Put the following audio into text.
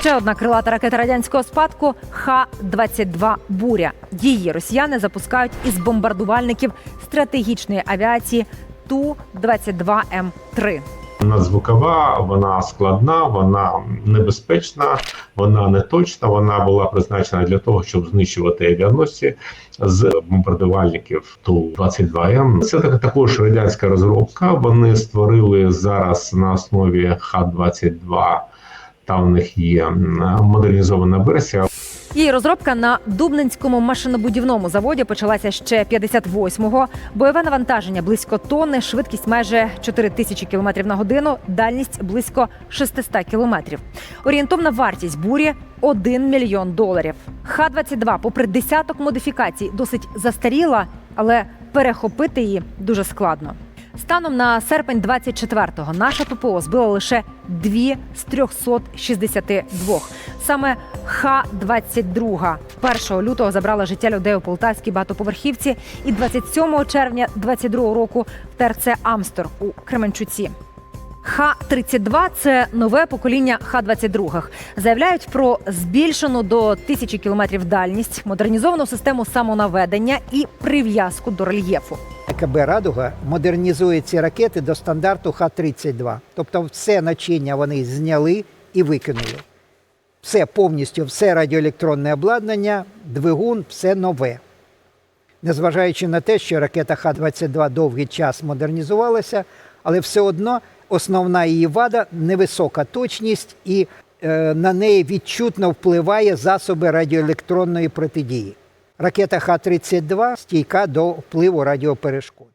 Ще одна крилата ракета радянського спадку Х-22 Буря. Її росіяни запускають із бомбардувальників стратегічної авіації Ту-22М3. Надзвукова, вона складна, вона небезпечна, вона не точна. Вона була призначена для того, щоб знищувати авіаносці з бомбардувальників Ту-22М. Це так- також радянська розробка. Вони створили зараз на основі Х-22. Там в них є модернізована версія. Її розробка на Дубненському машинобудівному заводі почалася ще 58-го. Бойове навантаження близько тонни, швидкість майже 4 тисячі кілометрів на годину, дальність близько 600 кілометрів. Орієнтовна вартість бурі 1 мільйон доларів. Х-22, попри десяток модифікацій, досить застаріла, але перехопити її дуже складно. Станом на серпень 24-го наша ППО збила лише дві з 362. Саме Х-22 1 лютого забрала життя людей у полтавській багатоповерхівці і 27 червня 22 року в ТРЦ Амстор у Кременчуці. Х-32 – це нове покоління Х-22. Заявляють про збільшену до тисячі кілометрів дальність, модернізовану систему самонаведення і прив'язку до рельєфу. КБ Радуга модернізує ці ракети до стандарту Х-32. Тобто все начиння вони зняли і викинули. Все повністю, все радіоелектронне обладнання, двигун, все нове. Незважаючи на те, що ракета Х-22 довгий час модернізувалася, але все одно основна її вада невисока точність і е, на неї відчутно впливає засоби радіоелектронної протидії. Ракета Х-32 стійка до впливу радіоперешкод.